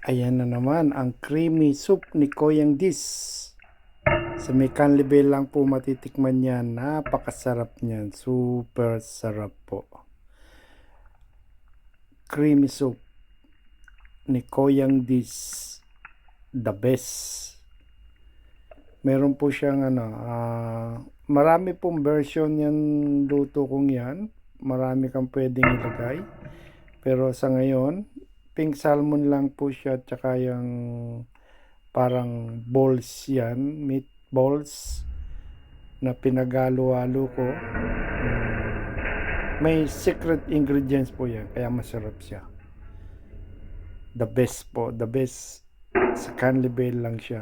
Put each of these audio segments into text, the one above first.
Ayan na naman ang creamy soup ni Koyang Dis. Sa may canlibel lang po matitikman yan. Napakasarap niyan. Super sarap po. Creamy soup ni Koyang Dis. The best. Meron po siyang ano, ah, marami pong version yan luto kong yan. Marami kang pwedeng ilagay. Pero sa ngayon, pink salmon lang po siya tsaka yung parang balls yan, meat balls na pinagalo-halo ko. Mm, may secret ingredients po yan, kaya masarap siya. The best po, the best sa canlibel lang siya.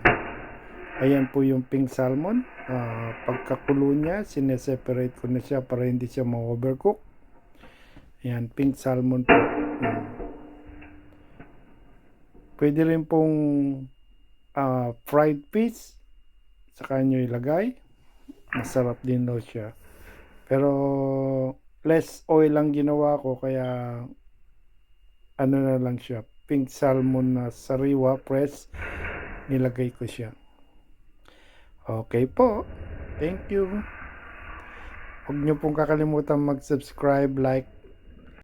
Ayan po yung pink salmon. Ah, pagkakulo niya, sineseparate ko na siya para hindi siya ma-overcook. Ayan, pink salmon po. Mm. Pwede rin pong ah, fried fish sa kanyo ilagay. Masarap din daw siya. Pero less oil lang ginawa ko kaya ano na lang siya. Pink salmon na sariwa press nilagay ko siya. Okay po. Thank you. Huwag niyo pong kakalimutan mag-subscribe, like,